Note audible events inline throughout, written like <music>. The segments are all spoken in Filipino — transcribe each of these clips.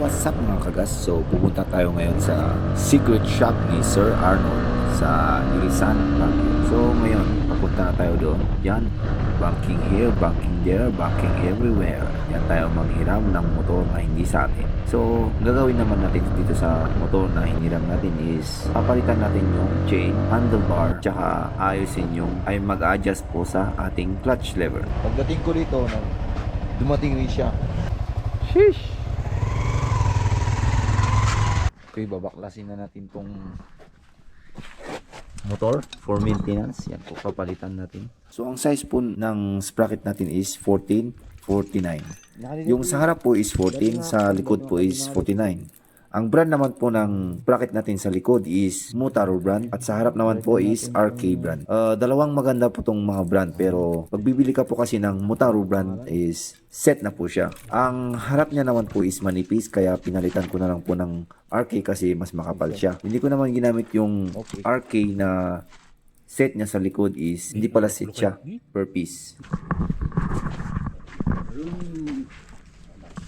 what's up mga kagas? So, pupunta tayo ngayon sa secret shop ni Sir Arnold sa Irisan, Baguio. So, ngayon, papunta na tayo doon. Yan, banking here, banking there, banking everywhere. Yan tayo manghiram ng motor na hindi sa atin. So, ang gagawin naman natin dito sa motor na hiniram natin is papalitan natin yung chain, handlebar, tsaka ayusin yung ay mag-adjust po sa ating clutch lever. Pagdating ko dito, no, dumating rin siya. Sheesh! Okay, babaklasin na natin tong motor for maintenance. Yan po, papalitan natin. So, ang size po ng sprocket natin is 14, 49. Yung sa harap po is 14, sa likod po is 49. Ang brand naman po ng bracket natin sa likod is Mutaro brand at sa harap naman po is RK brand. Uh, dalawang maganda po tong mga brand pero pag bibili ka po kasi ng Mutaro brand is set na po siya. Ang harap niya naman po is manipis kaya pinalitan ko na lang po ng RK kasi mas makapal siya. Hindi ko naman ginamit yung RK na set niya sa likod is hindi pala set siya per piece.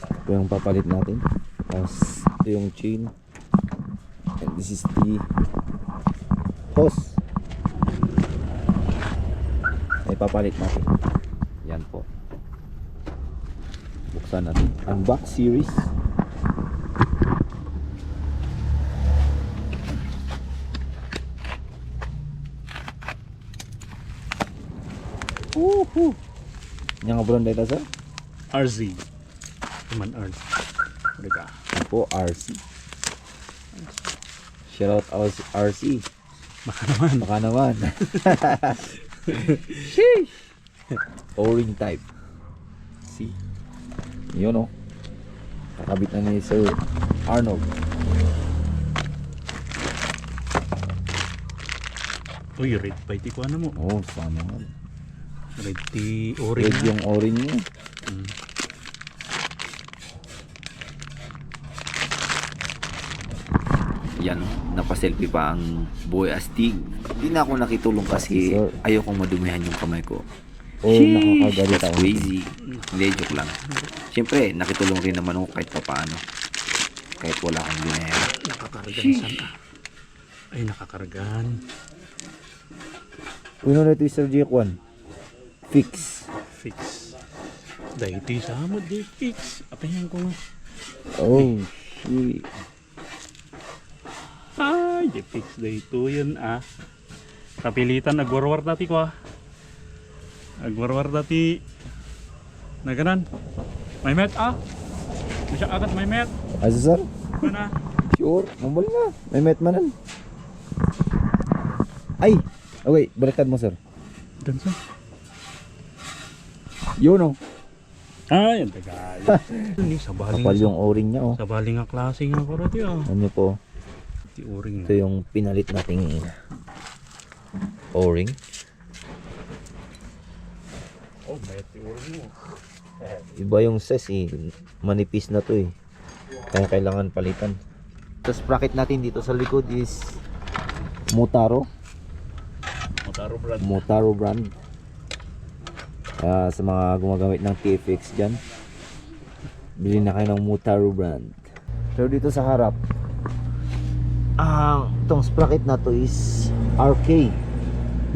Ito yung papalit natin. Tapos ito yung chain. And this is the hose. Ay papalit natin. Yan po. Buksan natin. Ang back series. Woohoo! Yang ngobrol data sir? RZ. Teman RZ. Mereka. Po, RC. Shout out RC. Baka naman. Baka naman. <laughs> Sheesh. O-ring type. See? Yun o. Kakabit na ni Sir Arnold. Uy, red pa iti ko ano mo. Oh, sana. Red ti orange. Red yung o-ring niya. Mm. Yan, napaselfie pa ang boy astig. Hindi na ako nakitulong kasi Sir. ayokong madumihan yung kamay ko. O nakakagalit That's ako. crazy. Hindi, joke lang. Siyempre, nakitulong rin naman ako kahit papaano. Kahit wala akong ginaya. Nakakargan san ah. Ay, nakakargan. Uno na ito Sir J1. Fix. Fix. Dahil ti sa mo di fix. Apayan ko nga. Oh, shit. Ay, di fix day to yun ah. Kapilitan, nagwarwar dati ko ah. Nagwarwar dati. Naganan. May met ah. Masya agad may met. Asa sir? Mana? Sure. Mabal na. May met manan. Ay! Oh, wait. Baliktad mo sir. Ganso. Yun oh. Ay, ang tagal. <laughs> Ni sa baling Kapal yung o-ring niya oh. sa baling nga klase nga ko rati ah. Ano po? Ti uring Ito yung pinalit nating o-ring. Oh, bayat ti uring mo. Iba yung ses eh. Manipis na to eh. Kaya kailangan palitan. Tapos bracket natin dito sa likod is Motaro. Motaro brad. Motaro brand. Kaya sa mga gumagamit ng TFX dyan, bili na kayo ng Motaro brand. So dito sa harap, ang itong sprocket na to is RK.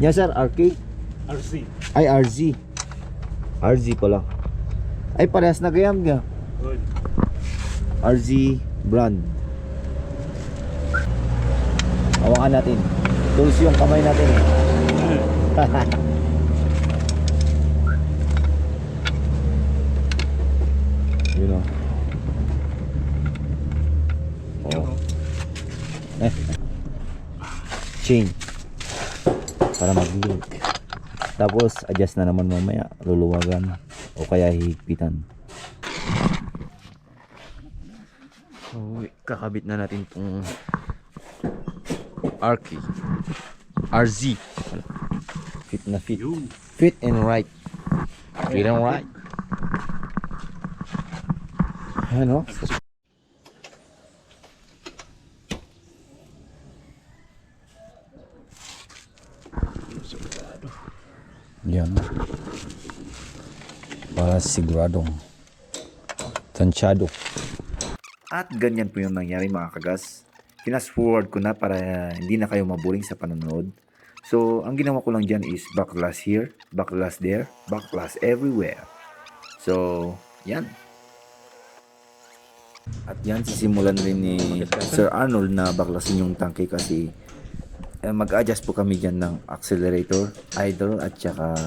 Nya sir, RK? RC. Ay, RZ. RZ pala. Ay, parehas na gayam nga. Good. RZ brand. Hawakan natin. Tools yung kamay natin eh. <laughs> Yun o. Chain. Para mag-link. Tapos, adjust na naman mamaya. Luluwagan. O kaya hihigpitan. So, kakabit na natin tong RK. RZ. Fit na fit. Fit and right. Fit and right. Ano? Yan. Para siguradong tansyado. At ganyan po yung nangyari mga kagas. Fast forward ko na para hindi na kayo maburing sa panonood. So, ang ginawa ko lang dyan is backlash here, backlash there, backlash everywhere. So, yan. At yan, sisimulan rin ni Sir Arnold na baklasin yung tangke kasi eh, mag-adjust po kami dyan ng accelerator, idle, at saka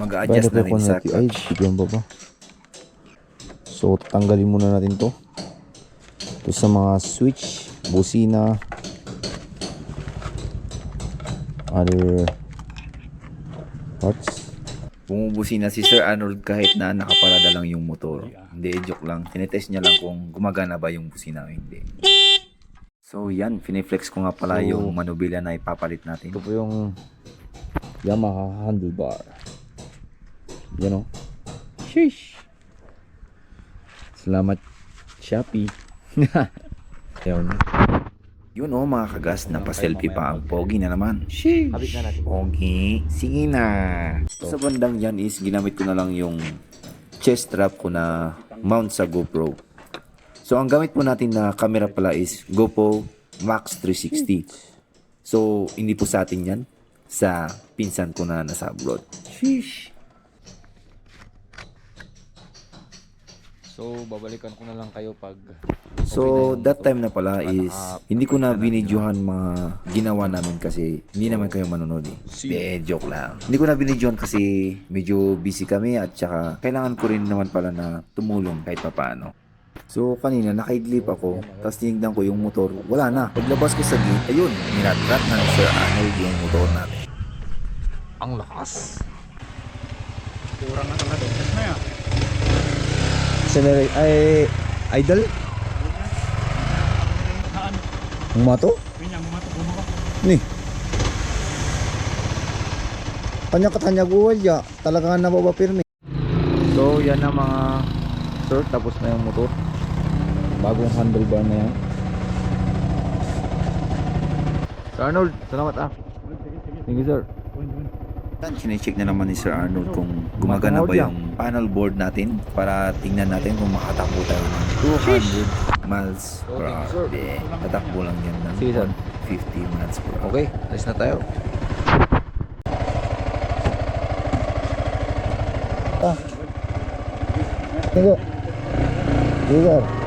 mag-adjust na rin sa Ay, bigyan ba ba? So, tanggalin muna natin to. Ito sa mga switch, busina, other parts. Bumubusi na si Sir Arnold kahit na nakaparada lang yung motor. Hindi, joke lang. Tinetest niya lang kung gumagana ba yung busina o hindi. So yan, finiflex ko nga pala So, yung manubila na ipapalit natin. Ito po yung Yamaha handlebar. Yan o. Sheesh. Salamat Shopee. Ayun. <laughs> Yun oh mga kagas, napaselfie pa ang pogi na naman. Sheesh! Pogi, sige na. Sa bandang yan is ginamit ko na lang yung chest strap ko na mount sa GoPro. So ang gamit po natin na camera pala is GoPro Max 360. So hindi po sa atin yan. Sa pinsan ko na nasa abroad. Sheesh! So, babalikan ko na lang kayo pag So, that time na pala is hindi ko na binidyohan mga ginawa namin kasi hindi naman kayo manonood eh. De, joke lang. Hindi ko na binidyohan kasi medyo busy kami at saka kailangan ko rin naman pala na tumulong kahit papaano. So, kanina nakaidlip ako tapos tinignan ko yung motor, wala na. Paglabas ko sa gate, ayun, minatrat na ni Sir Arnold yung motor natin. ang lakas. Kurang na talaga. Na yan. Accelerate ay. Saan? Ang mato? Mga tubuno ka. Ni. Katanya guwal ya. Talaga nga napapapirmi. So, yan na mga sir. Tapos na yung motor. Bagong handlebar na yan. Sir Arnold, salamat ah. Thank you sir. Yan, chinecheck na naman ni Sir Arnold kung gumagana ba yung panel board natin para tingnan natin kung makatakbo tayo ng 200 miles per hour. Hindi, tatakbo lang yan ng Sige, sir. 50 miles per hour. Okay, alis na tayo. Ah. Sige sir.